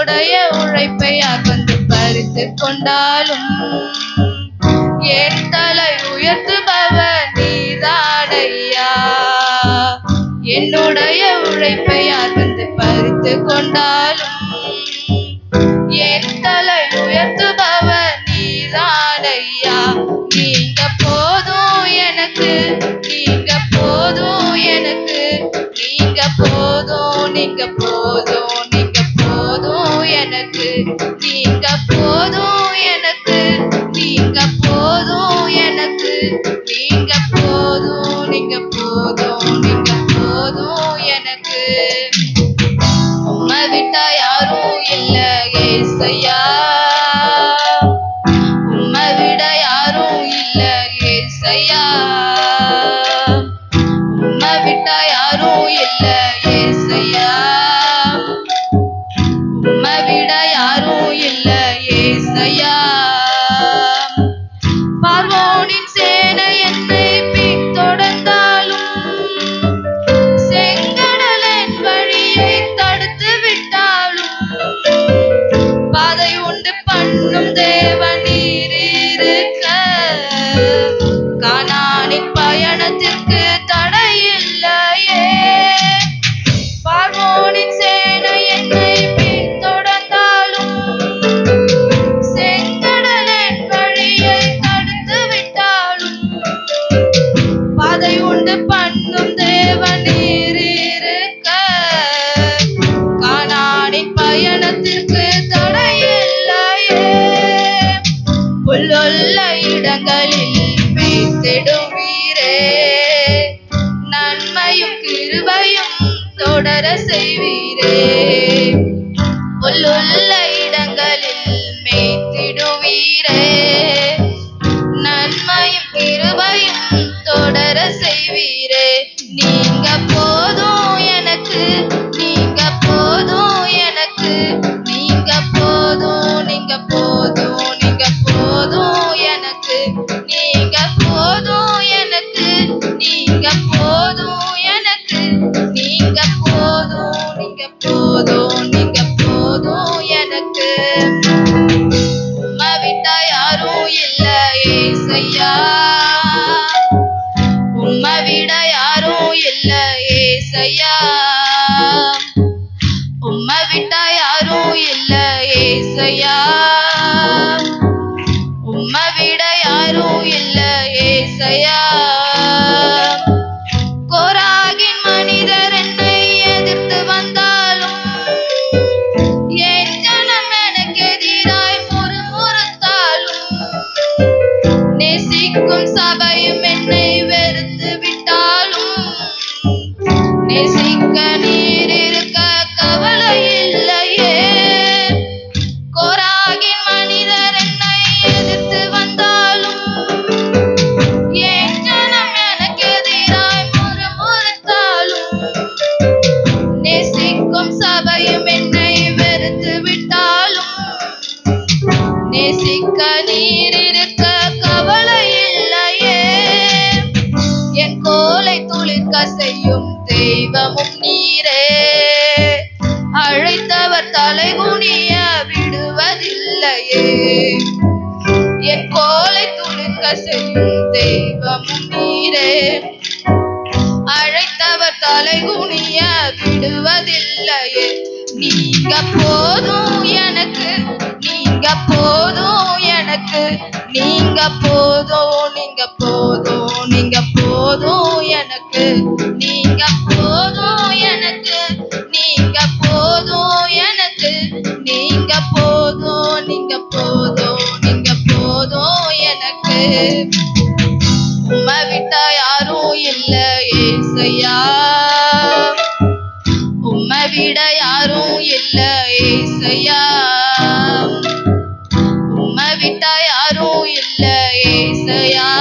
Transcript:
என்னுடைய உழைப்பை வந்து பறித்து கொண்டாலும் என் தலை உயர்த்துபவர் நீதானையா என்னுடைய உழைப்பை வந்து பறித்து கொண்டாலும் என் தலை உயர்த்துபவர் நீதானையா நீங்க போதும் எனக்கு நீங்க போதும் எனக்கு நீங்க போதும் நீங்க போதும். Daya செய்வீரே நன்மையும் கிருபையும் தொடர செய்வீரே. உள்ளுள்ள நேசிக்க நீர் இருக்க கவலை இல்லையே. என் கோலை துளிர்க்க செய்யும் தெய்வமும் நீரே. அழைத்தவர் தலை குனிய விடுவதில்லையே. என் கோலை துளிர்க்க செய்யும் தெய்வமும் நீரே. அழைத்தவர் தலை குனிய விடுவதில்லையே. நீங்க போதும் என் நீங்க போதும் எனக்கு. நீங்க போதும் நீங்க போதும் நீங்க போதும் எனக்கு. நீங்க போதும் எனக்கு. நீங்க போதும் எனக்கு. நீங்க போதும் நீங்க போதும் நீங்க போதும் எனக்கு. உமை விட்டாயா? 的呀。